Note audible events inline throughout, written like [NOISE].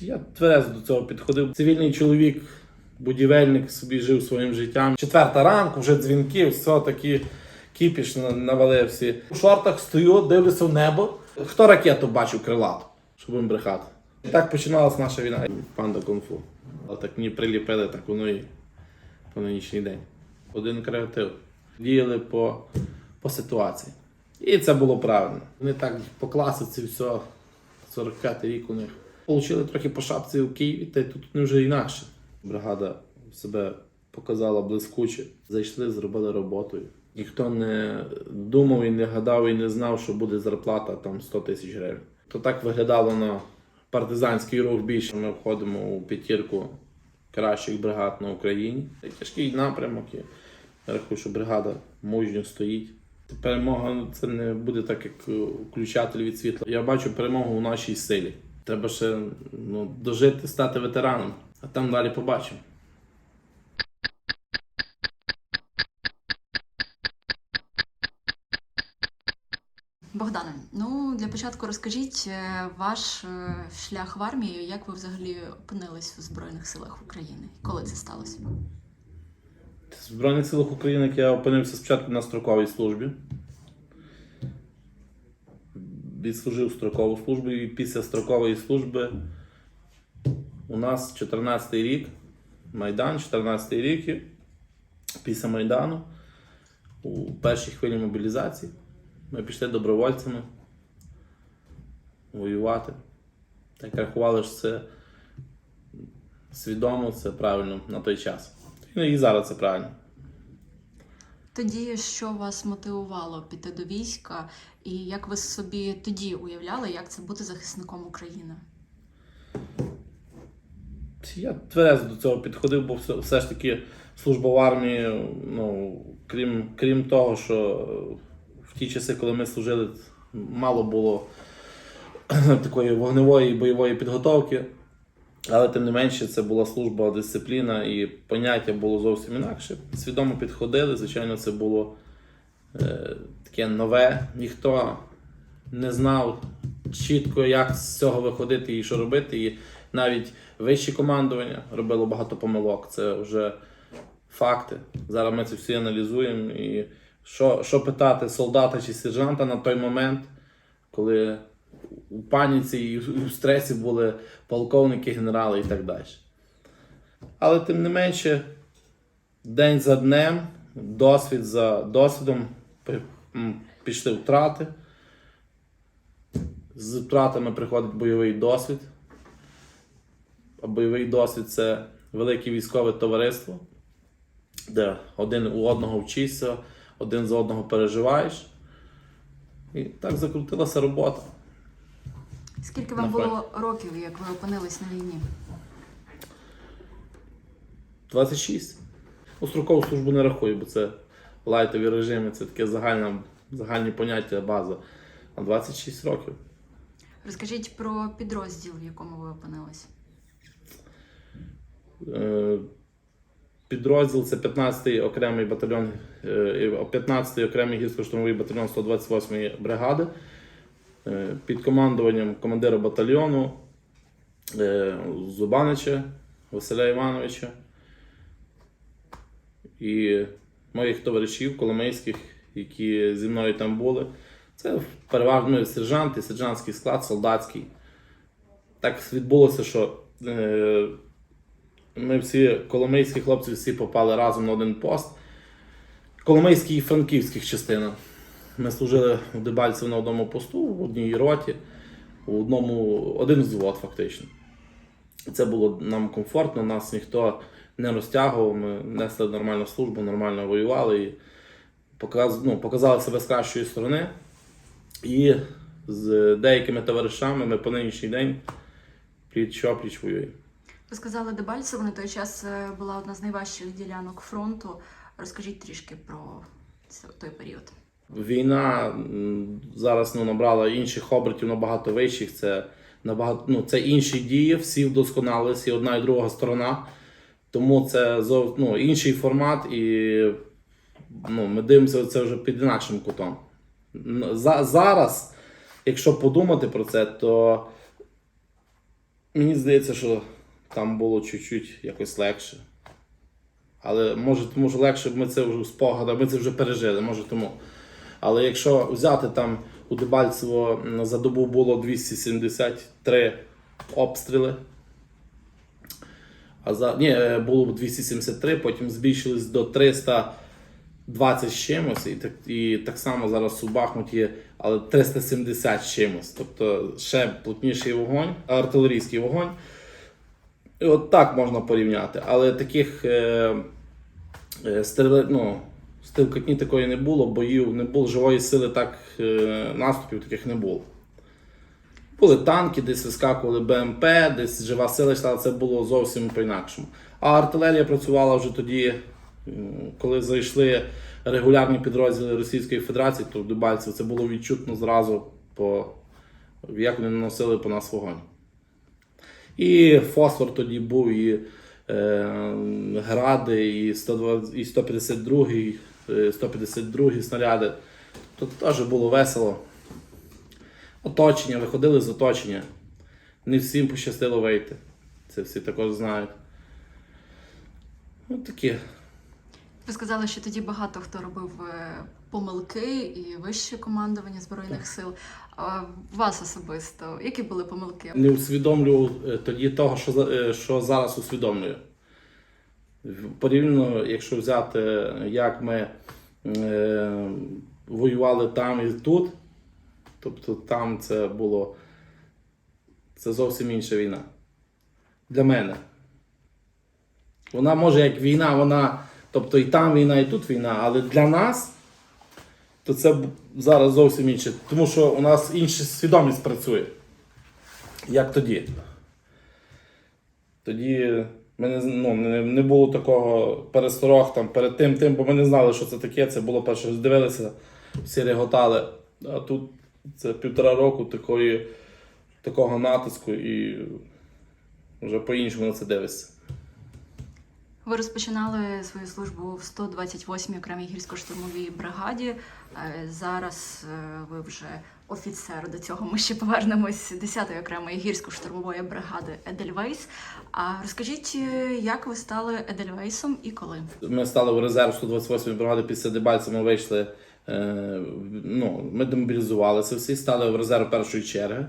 Я тверезо до цього підходив. Цивільний чоловік, будівельник собі жив своїм життям. Четверта ранку, вже дзвінки, все такі кіпіш навалився. У шортах стою, дивлюся в небо. Хто ракету бачив крилату, щоб їм брехати. І так починалась наша війна. Панда кунг-фу. Але так мені приліпили, так воно і по нинішній день. Один креатив. Діяли по, по ситуації. І це було правильно. Вони так по класиці все, 45 рік у них. Получили трохи по шапці у Києві, та тут вони вже інакше. Бригада себе показала блискуче. Зайшли, зробили роботу. Ніхто не думав і не гадав, і не знав, що буде зарплата там 100 тисяч гривень. То так виглядало на партизанський рух більше. Ми входимо у п'ятірку кращих бригад на Україні. Це тяжкий напрямок. Я рахую, що бригада мужньо стоїть. Перемога це не буде так, як е, включатель від світла. Я бачу перемогу у нашій силі. Треба ще ну, дожити, стати ветераном, а там далі побачимо. Богдане, ну для початку розкажіть е, ваш е, шлях в армію, як ви взагалі опинились у Збройних силах України? Коли це сталося? В Збройних силах України я опинився спочатку на строковій службі. Відслужив строкову службу і після строкової служби у нас 14 й рік, Майдан, 14 рік. Після Майдану у першій хвилі мобілізації ми пішли добровольцями воювати. Так рахували, що це свідомо, це правильно на той час. І зараз це правильно. Тоді що вас мотивувало піти до війська, і як ви собі тоді уявляли, як це бути захисником України? Я тверезо до цього підходив, бо все, все ж таки служба в армії, ну, крім, крім того, що в ті часи, коли ми служили, мало було [CLEARS THROAT] такої вогневої і бойової підготовки. Але тим не менше, це була служба, дисципліна і поняття було зовсім інакше. Свідомо підходили. Звичайно, це було е, таке нове. Ніхто не знав чітко, як з цього виходити і що робити. І навіть вище командування робило багато помилок. Це вже факти. Зараз ми це всі аналізуємо. І що, що питати солдата чи сержанта на той момент, коли у паніці і у стресі були полковники, генерали і так далі. Але тим не менше, день за днем, досвід за досвідом пішли втрати. З втратами приходить бойовий досвід. А бойовий досвід це велике військове товариство, де один у одного вчишся, один за одного переживаєш. І так закрутилася робота. Скільки вам На було років, як ви опинились на війні? 26. Ну, строкову службу не рахую, бо це лайтові режими, це таке загальне, загальні поняття, база. А 26 років. Розкажіть про підрозділ, в якому ви опинились. Е, Підрозділ це 15-й окремий батальйон, е, 15-й окремий гірсько-штурмовий батальйон 128-ї бригади е, під командуванням командира батальйону е, Зубанича Василя Івановича і моїх товаришів коломийських, які зі мною там були. Це переважно сержанти, сержантський склад, солдатський. Так відбулося, що е, ми всі коломийські хлопці всі попали разом на один пост. Коломийський і франківських частинах. Ми служили у Дебальців на одному посту, в одній роті, у одному, один взвод фактично. Це було нам комфортно, нас ніхто не розтягував, ми несли нормальну службу, нормально воювали і показ, ну, показали себе з кращої сторони. І з деякими товаришами ми по нинішній день пліч-опліч воюємо. Ви сказали, Дебальцево на той час е, була одна з найважчих ділянок фронту. Розкажіть трішки про той період. Війна зараз ну, набрала інших обертів набагато вищих. Це набагато ну, це інші дії, всі вдосконалилися, і одна і друга сторона. Тому це ну, інший формат, і ну, ми дивимося це вже під інакшим кутом. За, зараз, якщо подумати про це, то Мені здається, що там було чуть-чуть якось легше. Але може, тому що легше ми це вже в спогадах, ми це вже пережили, може тому. Але якщо взяти там у Дебальцево за добу було 273 обстріли. А за ні, е, було 273, потім збільшились до 320 з чимось, і так, і так само зараз у Бахмуті, але 370 з чимось. Тобто ще плотніший вогонь, артилерійський вогонь. І от так можна порівняти. Але таких е, е, стріли, ну, стрілкотні такої не було, боїв не було, живої сили так е, наступів таких не було. Були танки, десь вискакували БМП, десь жива сила йшла, це було зовсім по-інакшому. А артилерія працювала вже тоді, коли зайшли регулярні підрозділи Російської Федерації, то в Дебальцево це було відчутно зразу, по, як вони наносили по нас вогонь. І фосфор тоді був, і е, гради, і, 120, і 152, е, 152 снаряди. Тут теж було весело. Оточення, виходили з оточення. Не всім пощастило вийти. Це всі також знають. От такі. Ви сказали, що тоді багато хто робив е, помилки і вище командування Збройних сил. А вас особисто, які були помилки? Не усвідомлював е, тоді того, що, е, що зараз усвідомлюю. Порівняно, якщо взяти, як ми е, воювали там і тут, тобто там це було це зовсім інша війна. Для мене. Вона може як війна, вона, тобто і там війна, і тут війна, але для нас то це зараз зовсім інше. Тому що у нас інша свідомість працює. Як тоді? Тоді мене, ну, не, було такого пересторог там перед тим, тим, бо ми не знали, що це таке. Це було перше, дивилися, всі реготали. А тут це півтора року такої, такого натиску і вже по-іншому на це дивишся. Ви розпочинали свою службу в 128-й окремій гірсько-штурмовій бригаді. Е, Зараз е, ви вже офіцер. До цього ми ще повернемось 10-ї окремої гірсько-штурмової бригади Едельвейс. А розкажіть, е, як ви стали Едельвейсом і коли? Ми стали в резерв 128-ї бригади після Дебальця, ми вийшли, ну, ми демобілізувалися всі, стали в резерв першої черги.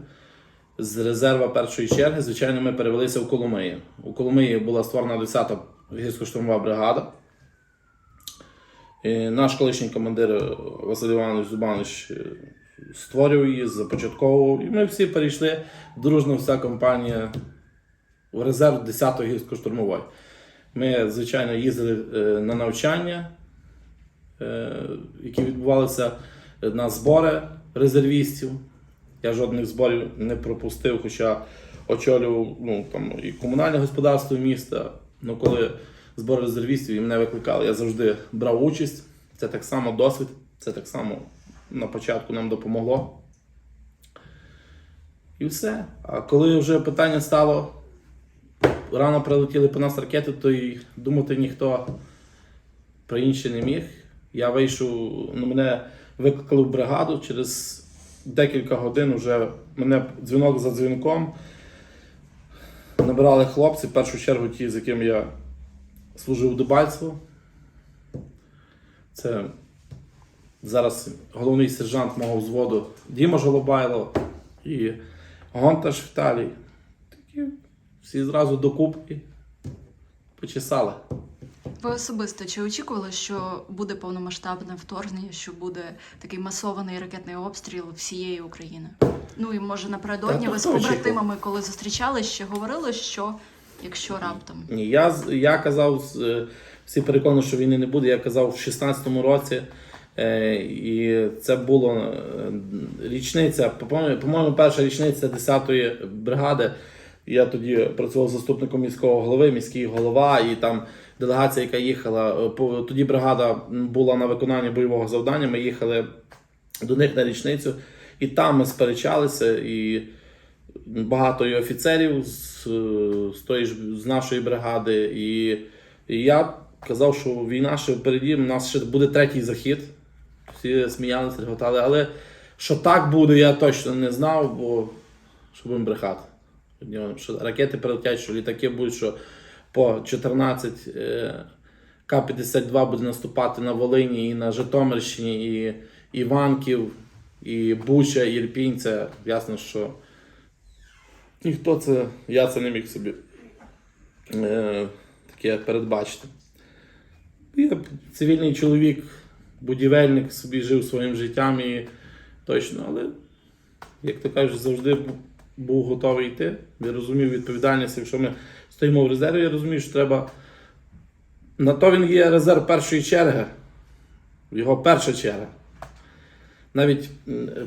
З резерва першої черги, звичайно, ми перевелися в Коломиї. У Коломиї була створена 10-та гірсько-штурмова бригада. І наш колишній командир Василь Іванович Зубанович е, створював її, започатковував. І ми всі перейшли дружно, вся компанія в резерв 10-ї гірсько-штурмової. Ми, звичайно, їздили е, на навчання, е, які відбувалися на збори резервістів. Я жодних зборів не пропустив, хоча очолював ну, там, і комунальне господарство міста. Ну, коли збори резервістів і мене викликали, я завжди брав участь. Це так само досвід, це так само на початку нам допомогло. І все. А коли вже питання стало, рано прилетіли по нас ракети, то й думати ніхто про інше не міг. Я вийшов, ну, мене викликали в бригаду через декілька годин вже мене дзвінок за дзвінком. Набирали хлопці, в першу чергу ті, з яким я служив у Дебальцево. Це зараз головний сержант мого взводу Діма Жолобайло і Гонташ Віталій. Такі всі зразу докупки почесали. Ви особисто чи очікували, що буде повномасштабне вторгнення, що буде такий масований ракетний обстріл всієї України? Ну і може напередодні Та ви з побратимами, коли зустрічались, ще говорили, що якщо раптом Ні, я, я казав, е, всі переконані, що війни не буде. Я казав в 16-му році. Е, і це було е, річниця, по-моєму, перша річниця 10-ї бригади. Я тоді працював заступником міського голови, міський голова, і там делегація, яка їхала. е, Тоді бригада була на виконанні бойового завдання. Ми їхали до них на річницю, і там ми сперечалися. І багато і офіцерів з, з, тої ж, з нашої бригади. І, і я казав, що війна ще впереді, у нас ще буде третій захід. Всі сміялися, реготали, але що так буде, я точно не знав, бо що будемо брехати. Що ракети прилетять, що літаки будуть, що по 14 е, К-52 буде наступати на Волині і на Житомирщині, і Іванків, і Буча, і Ірпінь. Ясно, що ніхто це, я це не міг собі е, таке передбачити. Я цивільний чоловік, будівельник, собі жив своїм життям і точно, але, як то кажуть, завжди був готовий йти. Я розумів відповідальність, якщо ми стоїмо в резерві, я розумію, що треба. На то він є резерв першої черги, його перша черга. Навіть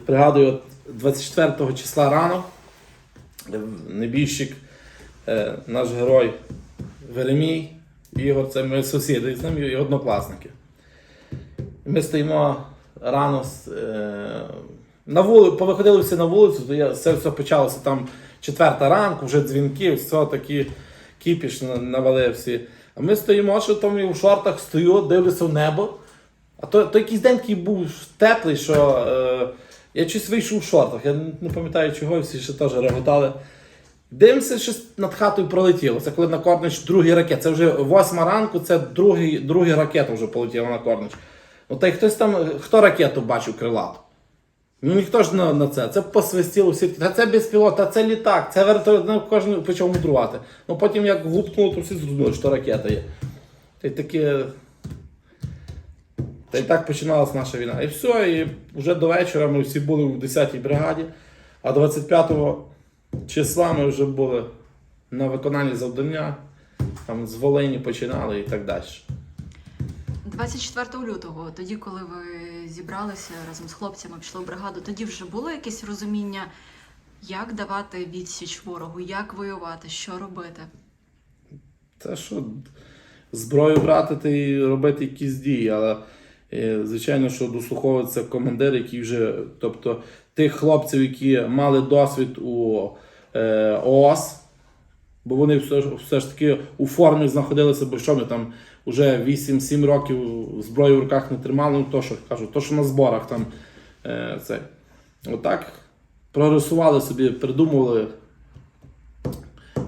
пригадую, от 24 числа рано е, небіжчик, е, наш герой Веремій, Ігор, це мої сусіди, з ним і однокласники. Ми стоїмо рано е, на вули, повиходили всі на вулицю, то я, це все почалося там четверта ранку, вже дзвінки, все такі кіпіш на- навалився. А ми стоїмо, що там і в шортах стою, дивлюся в небо. А то, то якийсь день такий був теплий, що е, я щось вийшов в шортах. Я не пам'ятаю чого, всі ще теж реготали. Дивимося, щось над хатою пролетіло. Це коли на Корнич другий ракет. Це вже восьма ранку, це другий, другий ракета вже полетіла на Корнич. Ну та й хтось там, хто ракету бачив крилату? Ну ніхто ж на, на це. Це посвистіло всі. Та це безпілот, та це літак, це вертольот, ну, кожен почав мудрувати. Ну потім як гупнуло, то всі зрозуміли, що ракета є. Та й таке. Та й так починалася наша війна. І все, і вже до вечора ми всі були в 10-й бригаді, а 25 числа ми вже були на виконанні завдання, там з Волині починали і так далі. 24 лютого, тоді, коли ви зібралися разом з хлопцями, пішли в бригаду, тоді вже було якесь розуміння, як давати відсіч ворогу, як воювати, що робити. Та що зброю брати та і робити якісь дії, але е, звичайно, що дослуховується командир, який вже, тобто тих хлопців, які мали досвід у е, ООС, бо вони все, все ж таки у формі знаходилися, бо що ми там вже 8-7 років зброю в руках не тримали, ну то що кажу, то що на зборах там е, це. Отак прорисували собі, придумували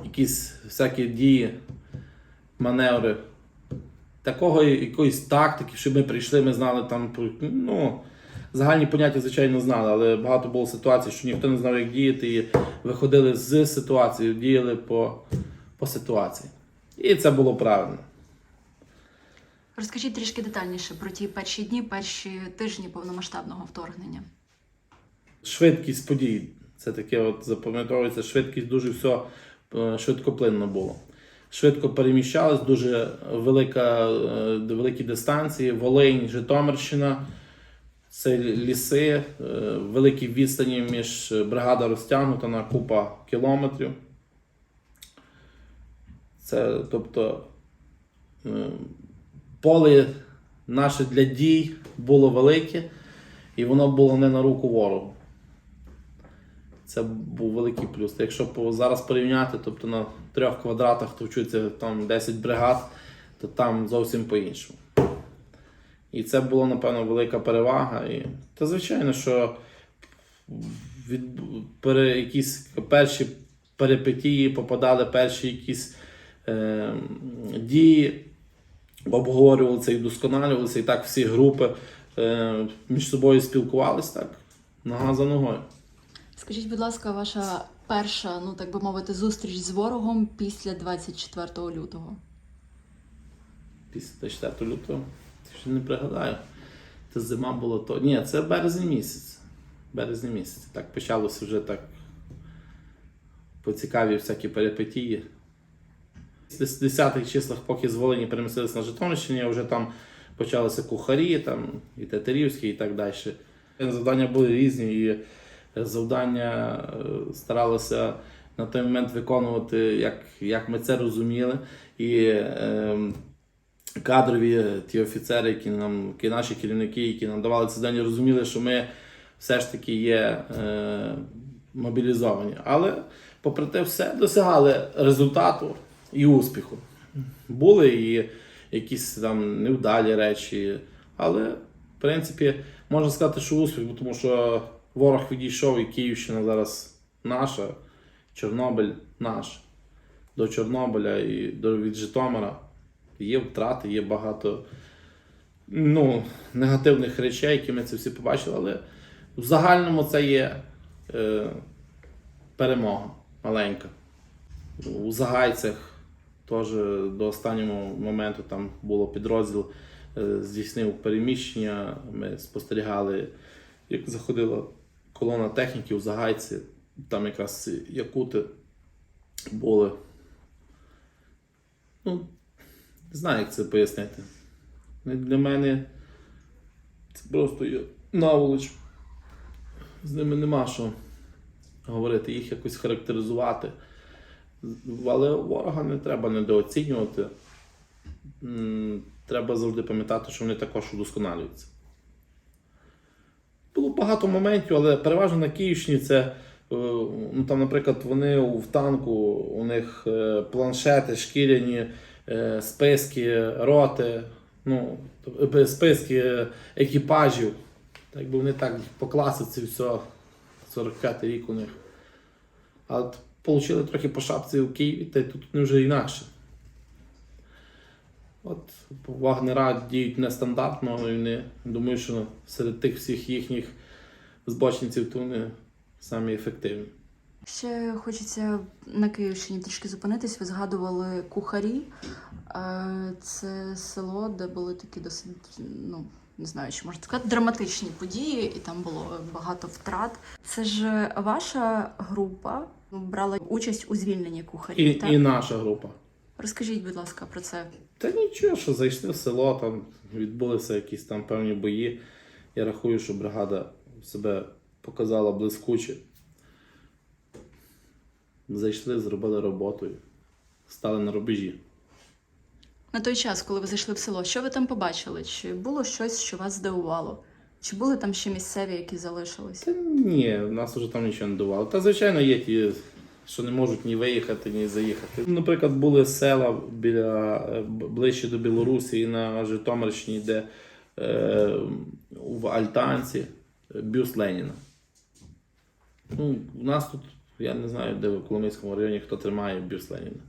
якісь всякі дії маневри. Такого якоїсь тактики, щоб ми прийшли, ми знали там, ну, загальні поняття, звичайно, знали, але багато було ситуацій, що ніхто не знав, як діяти, і виходили з ситуації, діяли по, по ситуації. І це було правильно. Розкажіть трішки детальніше про ті перші дні, перші тижні повномасштабного вторгнення. Швидкість подій. Це таке от запам'ятовується, швидкість дуже все е, швидкоплинно було. Швидко переміщались, дуже велика, е, великі дистанції. Волинь, Житомирщина, це ліси, е, великі відстані між бригада розтягнута на купа кілометрів. Це, тобто, е, поле наше для дій було велике, і воно було не на руку ворогу. Це був великий плюс. Якщо зараз порівняти, тобто на трьох квадратах товчуться там 10 бригад, то там зовсім по-іншому. І це було, напевно, велика перевага. І, та звичайно, що від, пере, якісь перші перипетії попадали, перші якісь е, дії, обговорювалися і вдосконалювалися, і так всі групи е, між собою спілкувалися так, нога за ногою. Скажіть, будь ласка, ваша перша, ну так би мовити, зустріч з ворогом після 24 лютого. після 24 лютого. Ще не пригадаю. Це зима була то. Ні, це березень місяць. Березень місяць. Так почалося вже так. По цікаві всякі перипетії. З 10-х числах, поки з Волині перемістилися на Житомирщині, вже там почалися кухарі, там, і тетерівські, і так далі. Завдання були різні, і завдання е, старалися на той момент виконувати, як, як ми це розуміли. І е, кадрові ті офіцери, які нам, які наші керівники, які нам давали це завдання, розуміли, що ми все ж таки є е, мобілізовані. Але, попри те, все досягали результату і успіху. Були і якісь там невдалі речі, але, в принципі, можна сказати, що успіх, тому що ворог відійшов, і Київщина зараз наша. Чорнобиль наш. До Чорнобиля і до від Житомира є втрати, є багато ну, негативних речей, які ми це всі побачили, але в загальному це є е, перемога маленька. У Загайцях теж до останнього моменту там було підрозділ, е, здійснив переміщення. Ми спостерігали, як заходила колона техніків у Загайці, там якраз якути були. Ну, не знаю, як це пояснити. Для мене це просто є наволоч. З ними нема що говорити, їх якось характеризувати. Але ворога не треба недооцінювати. Треба завжди пам'ятати, що вони також удосконалюються. Було багато моментів, але переважно на Київщині це, е, ну там, наприклад, вони в танку, у них е, планшети, шкіряні, е, списки, роти, ну, тобто, списки екіпажів. Якби вони так по класиці все, 45 рік у них. А отримали трохи по шапці в Києві, та й тут вони вже інакше. От Вагнера діють нестандартно, і вони думаю, що серед тих всіх їхніх збочинців то вони самі ефективні. Ще хочеться на Київщині трішки зупинитись. Ви згадували кухарі. Е, Це село, де були такі досить, ну не знаю, чи можна сказати, драматичні події, і там було багато втрат. Це ж ваша група брала участь у звільненні кухарів. І, так? і наша група. Розкажіть, будь ласка, про це. Та нічого, що зайшли в село, там відбулися якісь там певні бої. Я рахую, що бригада себе показала блискуче. Зайшли, зробили роботу, стали на рубежі. На той час, коли ви зайшли в село, що ви там побачили? Чи було щось, що вас здивувало? Чи були там ще місцеві, які залишились? Та ні, нас вже там нічого не давало. Та звичайно є ті, що не можуть ні виїхати, ні заїхати. Наприклад, були села біля е, ближче до Білорусі і на Житомирщині, де е, в Альтанці е, бюст Леніна. Ну, у нас тут, я не знаю, де в Коломийському районі хто тримає бюст Леніна.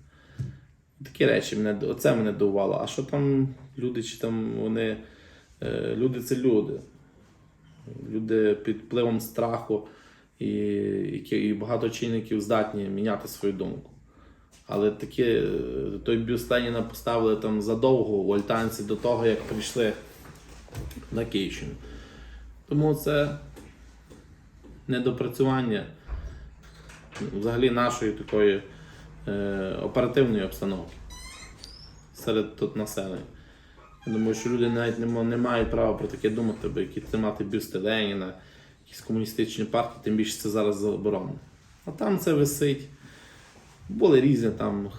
Такі речі мене оце мене дивувало. А що там люди, чи там вони. е, Люди це люди. Люди під впливом страху і, і багато чинників здатні міняти свою думку. Але таке, е, той бюст Леніна поставили там задовго в Альтанці до того, як прийшли на Київщину. Тому це недопрацювання взагалі нашої такої оперативної обстановки серед тут населення. Я думаю, що люди навіть не, не мають права про таке думати, бо які тримати бюсти Леніна, якісь комуністичні партії, тим більше це зараз заборонено. А там це висить. Були різні там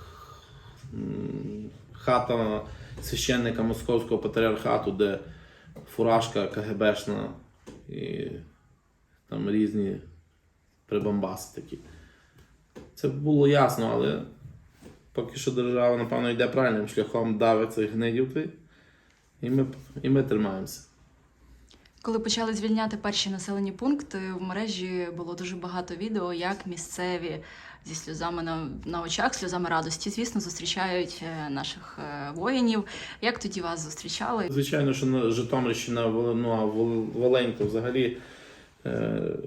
хата священника Московського патріархату, де фуражка КГБшна і там різні прибамбаси такі. Це було ясно, але поки що держава, напевно, йде правильним шляхом, давить цих гнидів, і ми, і ми тримаємося. Коли почали звільняти перші населені пункти, в мережі було дуже багато відео, як місцеві зі сльозами на, на очах, сльозами радості, звісно, зустрічають е, наших е, воїнів. Як тоді вас зустрічали? Звичайно, що на Житомирщина, ну, а Вол- взагалі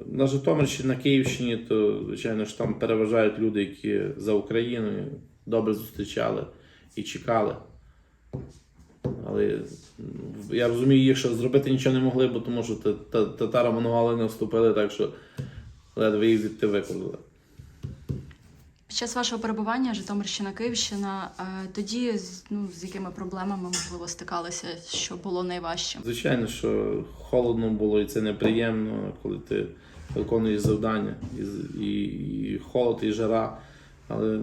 на Житомирщині, на Київщині, то звичайно ж там переважають люди, які за Україною добре зустрічали і чекали. Але я розумію їх, що зробити нічого не могли, бо тому що татаро-монголи не вступили, так що ледве їх звідти виконали. Під час вашого перебування Житомирщина, Київщина, е, тоді ну, з якими проблемами можливо стикалися, що було найважчим? Звичайно, що холодно було і це неприємно, коли ти виконуєш завдання. І, і, і холод, і жара. Але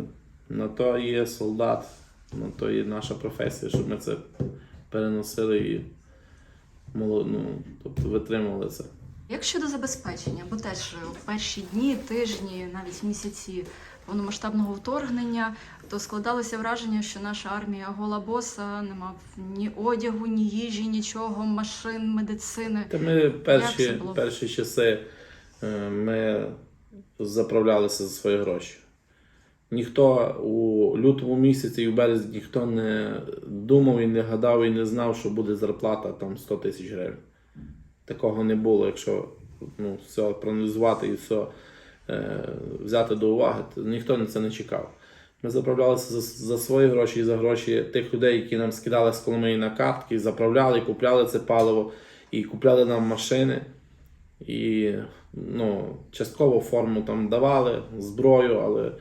на то є солдат, на то є наша професія, щоб ми це переносили і ну, тобто витримували це. Як щодо забезпечення, бо теж в перші дні, тижні, навіть місяці повномасштабного вторгнення, то складалося враження, що наша армія гола боса, нема ні одягу, ні їжі, нічого, машин, медицини. Та ми перші, перші часи е, ми заправлялися за свої гроші. ніхто у лютому місяці і в березні ніхто не думав і не гадав і не знав, що буде зарплата там 100 тисяч гривень. Такого не було, якщо ну, все проаналізувати і все взяти до уваги, ніхто на це не чекав. Ми заправлялися за, за свої гроші і за гроші тих людей, які нам скидали з Коломиї на картки, заправляли, купляли це паливо і купляли нам машини. І ну, частково форму там давали, зброю, але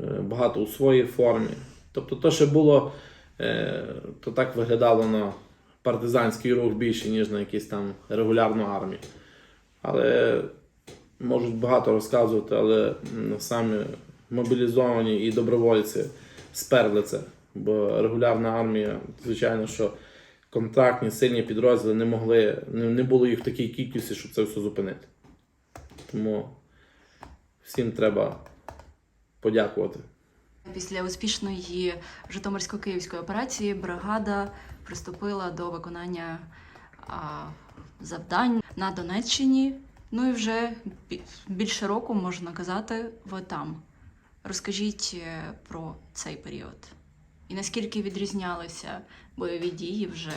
е, багато у своїй формі. Тобто, то, що було, е, то так виглядало на партизанський рух більше, ніж на якусь там регулярну армію. Але можуть багато розказувати, але самі мобілізовані і добровольці сперли це. Бо регулярна армія, звичайно, що контрактні сильні підрозділи не могли, не, було їх в такій кількості, щоб це все зупинити. Тому всім треба подякувати. Після успішної Житомирсько-Київської операції бригада приступила до виконання завдань на Донеччині. Ну і вже більше року можна казати, ви там. Розкажіть е, про цей період і наскільки відрізнялися бойові дії вже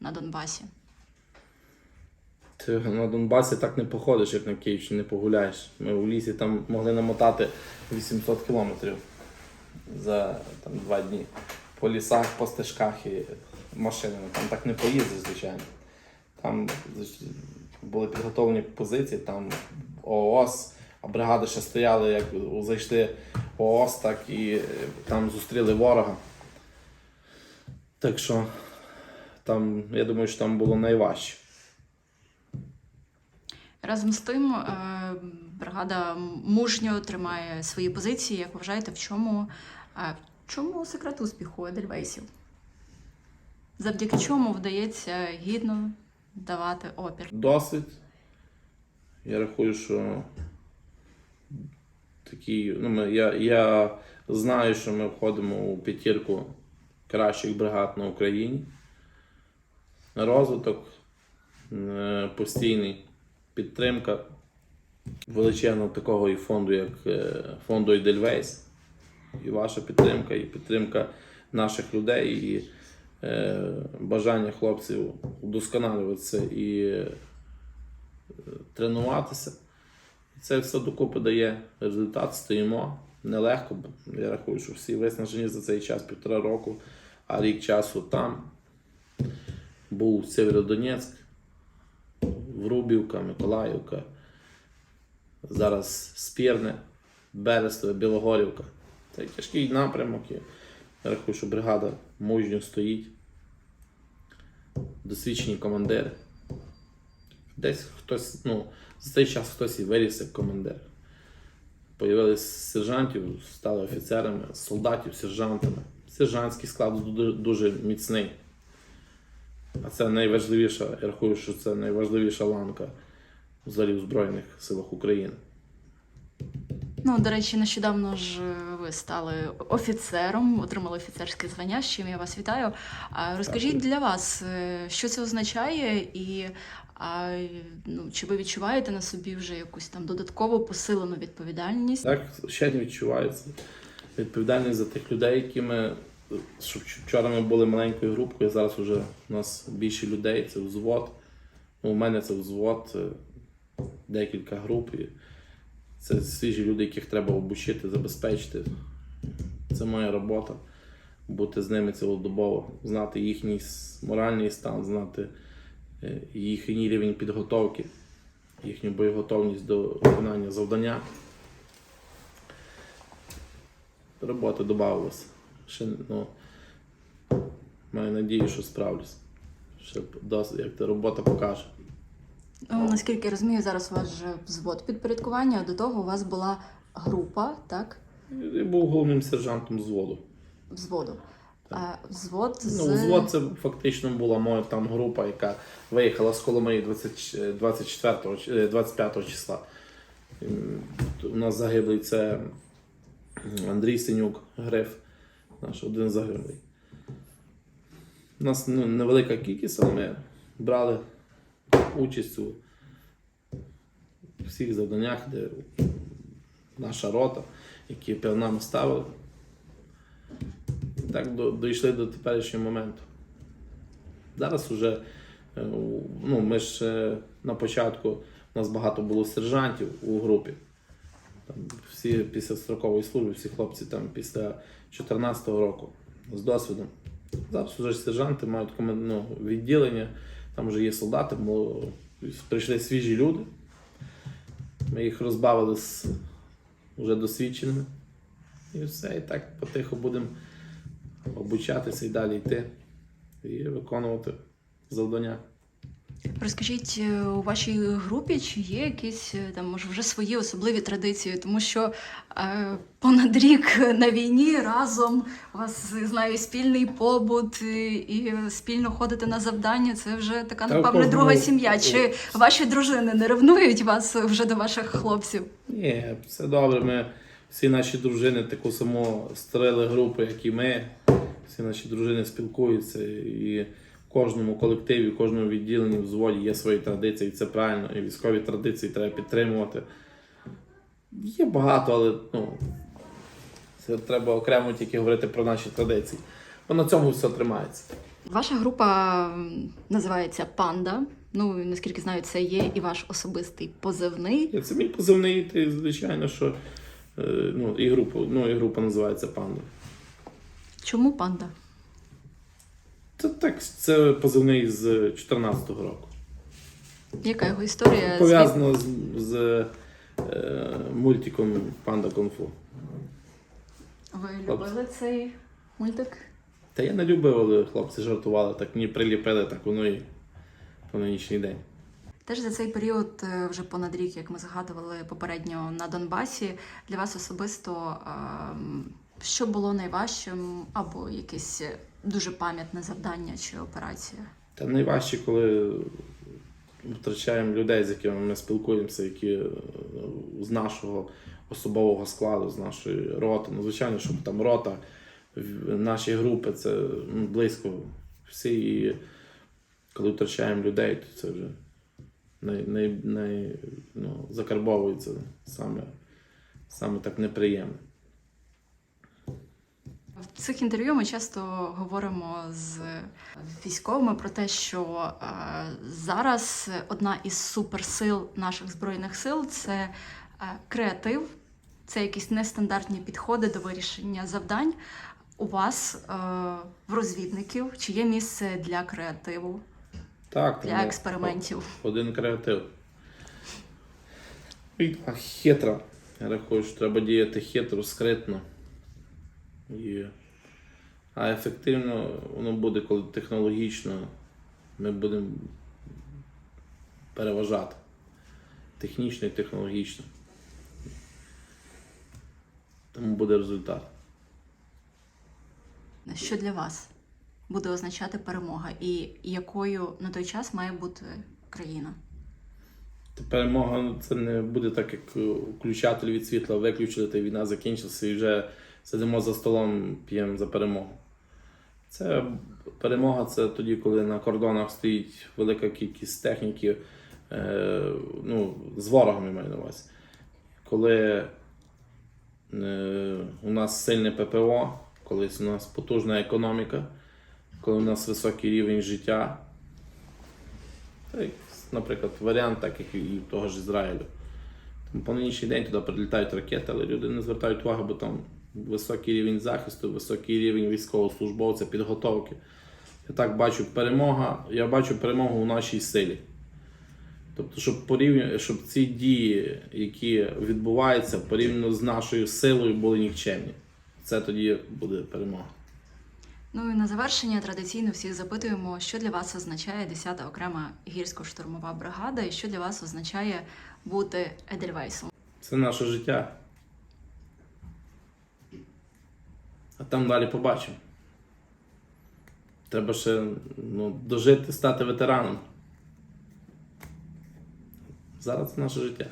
на Донбасі. Ти на Донбасі так не походиш, як на Київщині, не погуляєш. Ми в лісі там могли намотати 800 кілометрів за там, два дні. По лісах, по стежках і машинами. Там так не поїздиш, звичайно. Там були підготовлені позиції, там ООС, а бригади ще стояли, як зайшли ООС, так і е, там зустріли ворога. Так що там, я думаю, що там було найважче. Разом з тим, е, бригада мужньо тримає свої позиції. Як вважаєте, в чому, е, в чому секрет успіху Едельвейсів? Завдяки чому вдається гідно давати опір? досвід. Я рахую, що такі, ну, ми, я, я знаю, що ми входимо у п'ятірку кращих бригад на Україні. Розвиток, е, постійний підтримка величезного такого і фонду, як е, фонду Edelweiss. І ваша підтримка, і підтримка наших людей, і бажання хлопців удосконалюватися і е, тренуватися. Це все докупи дає результат, стоїмо. Нелегко, я рахую, що всі виснажені за цей час півтора року, а рік часу там. Був Сєвєродонецьк, Врубівка, Миколаївка, зараз Спірне, Берестове, Білогорівка. Це тяжкий напрямок. Я рахую, що бригада мужньо стоїть. Досвідчені командири. Десь хтось, ну, за цей час хтось і виріс як командир. Появились сержантів, стали офіцерами, солдатів, сержантами. Сержантський склад дуже, дуже міцний. А це найважливіша, я рахую, що це найважливіша ланка взагалі в Збройних силах України. Ну, до речі, нещодавно ж е, ви стали офіцером, отримали офіцерське звання, з чим я вас вітаю. Розкажіть для вас, е, що це означає, і а, ну, чи ви відчуваєте на собі вже якусь там додаткову посилену відповідальність? Так, ще не відчувається відповідальність за тих людей, які ми. Вчора ми були маленькою групкою, зараз вже у нас більше людей, це взвод. Ну, у мене це взвод, е, декілька груп. І це свіжі люди, яких треба обучити, забезпечити. Це моя робота. Бути з ними цілодобово, знати їхній моральний стан, знати е, їхній рівень підготовки, їхню боєготовність до виконання завдання. Роботи додавалося. Ще, ну, маю надію, що справлюсь. Ще як та робота покаже. Ну, наскільки я розумію, зараз у вас вже взвод підпорядкування, а до того у вас була група, так? Я був головним сержантом взводу. Взводу. А, взвод з Ну, взвод це фактично була моя там група, яка виїхала з Коломиї 24, чи- е, 25 числа. У нас загиблий це Андрій Синюк, Гриф, наш один загиблий. У нас ну, невелика кількість, але ми брали участь у всіх завданнях, де наша рота, які нами ставили. так до, дійшли до теперішнього моменту. Зараз вже е, ну, ми ж е, на початку у нас багато було сержантів у групі. Там всі після строкової служби, всі хлопці там після 2014 року з досвідом. Зараз вже сержанти мають ну, відділення, там вже є солдати, бо прийшли свіжі люди. Ми їх розбавили з вже досвідченими. І все, і так потихо будемо обучатися і далі йти і виконувати завдання. Розкажіть, е, у вашій групі чи є якісь е, там, може, вже свої особливі традиції, тому що е, понад рік на війні разом у вас знаю спільний побут і, і спільно ходити на завдання. Це вже така, Та напевно, друга сім'я. Чи ваші дружини не ревнують вас вже до ваших хлопців? Ні, все добре. Ми всі наші дружини таку саму створили групу, як і ми. Всі наші дружини спілкуються і кожному колективі, в кожному відділенні в зводі є свої традиції, і це правильно. І військові традиції треба підтримувати. Є багато, але ну, це треба окремо тільки говорити про наші традиції. Бо на цьому все тримається. Ваша група називається Панда. Ну, наскільки знаю, це є і ваш особистий позивний. Це мій позивний, ти, звичайно, що е, ну, і група, ну, і група називається Панда. Чому панда? Це так, це позивний з 2014 року. Яка його історія? Пов'язано з, з е, мультиком Панда Кунг-фу. Ви любили цей мультик? Та я не любив, але хлопці жартували, так мені приліпили, так воно і по нинішній день. Теж за цей період, е, вже понад рік, як ми згадували попередньо на Донбасі, для вас особисто ем, що було найважчим, або якесь е, дуже пам'ятне завдання чи операція? Та найважче, коли втрачаємо людей, з якими ми спілкуємося, які е, з нашого особового складу, з нашої роти. Ну, звичайно, щоб там рота, наші групи, це ну, близько всі. І коли втрачаємо людей, то це вже най, най, най, ну, закарбовується саме, саме так неприємно. В цих інтерв'ю ми часто говоримо з військовими про те, що е, зараз одна із суперсил наших збройних сил це е, креатив, це якісь нестандартні підходи до вирішення завдань. У вас е, в розвідників чи є місце для креативу, Так, для експериментів? Один креатив. Хитро. Я рахую, що треба діяти хитро, скритно. І... А ефективно воно буде, коли технологічно ми будемо переважати. Технічно і технологічно. Тому буде результат. Що для вас буде означати перемога, і якою на той час має бути країна? Та Перемога ну, це не буде так, як включатель від світла виключили, та війна закінчилася і вже сидимо за столом, п'ємо за перемогу. Це перемога це тоді, коли на кордонах стоїть велика кількість техніки, е, ну, з ворогами маю на увазі. Коли е, у нас сильне ППО, коли у нас потужна економіка, коли у нас високий рівень життя. Та як, наприклад, варіант, так як і того ж Ізраїлю. Тому по нинішній день туди прилітають ракети, але люди не звертають увагу, бо там високий рівень захисту, високий рівень військовослужбовця, підготовки. Я так бачу перемога, я бачу перемогу у нашій силі. Тобто, щоб порівню, щоб ці дії, які відбуваються, порівняно з нашою силою, були нікчемні. Це тоді буде перемога. Ну і на завершення традиційно всіх запитуємо, що для вас означає 10-та окрема гірсько-штурмова бригада, і що для вас означає бути Едельвейсом. Це наше життя. А там далі побачимо. Треба ще ну, дожити, стати ветераном. Зараз це наше життя.